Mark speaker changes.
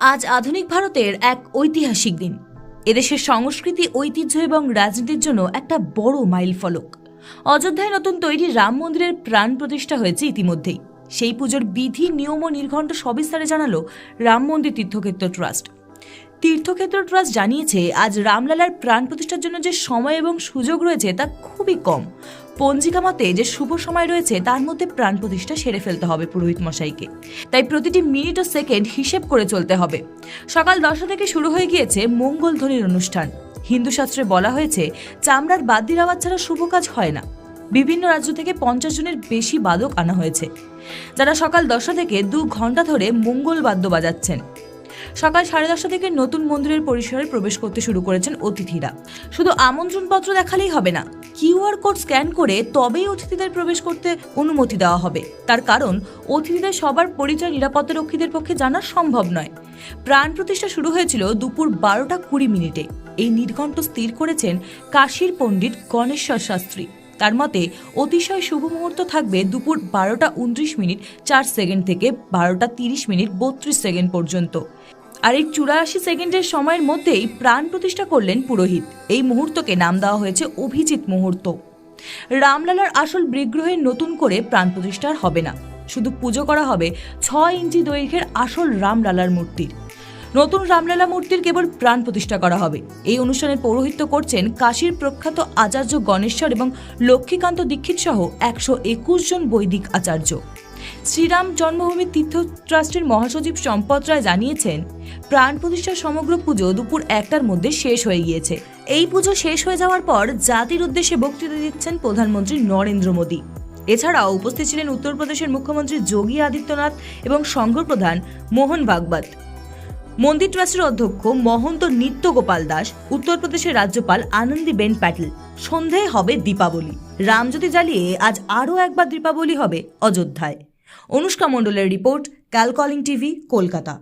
Speaker 1: আজ আধুনিক ভারতের এক ঐতিহাসিক দিন। এদেশের সংস্কৃতি, ঐতিহ্য এবং রাজনীতির জন্য একটা বড় মাইল ফলক। অযোধ্যায় নতুন তৈরি রাম মন্দিরের প্রাণ প্রতিষ্ঠা হয়েছে ইতিমধ্যেই। সেই পুজোর বিধি, নিয়ম ও নির্ঘণ্ট সবিস্তারে জানালো রাম মন্দির তীর্থক্ষেত্র ট্রাস্ট। তীর্থক্ষেত্র ট্রাস্ট জানিয়েছে, আজ রামলালার প্রাণ প্রতিষ্ঠার জন্য যে সময় এবং সুযোগ রয়েছে তা খুবই কম। পঞ্জিকা মতে যে শুভ সময় রয়েছে, তার মধ্যে প্রাণ প্রতিষ্ঠা সেরে ফেলতে হবে পুরোহিত মশাইকে। তাই প্রতিটি মিনিট ও সেকেন্ড হিসেব করে চলতে হবে। সকাল দশটা থেকে শুরু হয়ে গিয়েছে মঙ্গল ধ্বনির অনুষ্ঠান। হিন্দু শাস্ত্রে বলা হয়েছে, চামড়ার বাদ্যির আওয়াজ ছাড়া শুভ কাজ হয় না। বিভিন্ন রাজ্য থেকে পঞ্চাশ জনের বেশি বাদক আনা হয়েছে। যারা সকাল দশটা থেকে দু ঘণ্টা ধরে মঙ্গল বাদ্য বাজাচ্ছেন। সকাল সাড়ে দশটা থেকে নতুন মন্দিরের পরিসরে প্রবেশ করতে শুরু করেছেন অতিথিরা। শুধু আমন্ত্রণপত্র দেখালেই হবে না কিউআর কোড স্ক্যান করে তবেই অতিথিদের প্রবেশ করতে অনুমতি দেওয়া হবে। তার কারণ, অতিথিদের সবার পরিচয় নিরাপত্তা রক্ষীদের পক্ষে জানা সম্ভব নয়। প্রাণ প্রতিষ্ঠা শুরু হয়েছিল দুপুর বারোটা কুড়ি মিনিটে। এই নির্ঘণ্ট স্থির করেছেন কাশীর পণ্ডিত গণেশ্বর শাস্ত্রী। তার মতে, অতিশয় শুভ মুহূর্ত থাকবে দুপুর বারোটা উনত্রিশ মিনিট চার সেকেন্ড থেকে বারোটা তিরিশ মিনিট বত্রিশ সেকেন্ড পর্যন্ত। আর এই চুরাশি সেকেন্ডের সময়ের মধ্যেই প্রাণ প্রতিষ্ঠা করলেন পুরোহিত। এই মুহূর্তকে নাম দেওয়া হয়েছে অভিজিৎ মুহূর্ত। রামলালার আসল বিগ্রহের নতুন করে প্রাণ প্রতিষ্ঠার হবে না। শুধু পুজো করা হবে ছয় ইঞ্চি দৈর্ঘ্যের আসল রামলালার মূর্তির। নতুন রামলালা মূর্তির কেবল প্রাণ প্রতিষ্ঠা করা হবে। এই অনুষ্ঠানের পৌরোহিত্য করছেন কাশীর প্রখ্যাত আচার্য গণেশ্বর এবং লক্ষ্মীকান্ত দীক্ষিত সহ একশো একুশ জন বৈদিক আচার্য। শ্রীরাম জন্মভূমি তীর্থ ট্রাস্টের মহাসচিব সম্পদ রায় জানিয়েছেন, প্রাণ প্রতিষ্ঠার সমগ্র পুজো দুপুর একটার মধ্যে শেষ হয়ে গিয়েছে। এই পুজো শেষ হয়ে যাওয়ার পর জাতির উদ্দেশ্যে বক্তৃতা দিচ্ছেন প্রধানমন্ত্রী নরেন্দ্র মোদী। এছাড়াও উপস্থিত ছিলেন উত্তরপ্রদেশের মুখ্যমন্ত্রী যোগী আদিত্যনাথ এবং সংঘ প্রধান মোহন ভাগবত। মন্দির ট্রাস্টের অধ্যক্ষ মহন্ত নিত্য গোপাল দাস, উত্তরপ্রদেশের রাজ্যপাল আনন্দীবেন প্যাটেল। সন্ধ্যায় হবে দীপাবলি। রামজ্যোতি জ্বালিয়ে আজ আরও একবার দীপাবলি হবে অযোধ্যায়। অনুষ্কা মণ্ডলের রিপোর্ট ক্যালকলিং টিভি কলকাতা।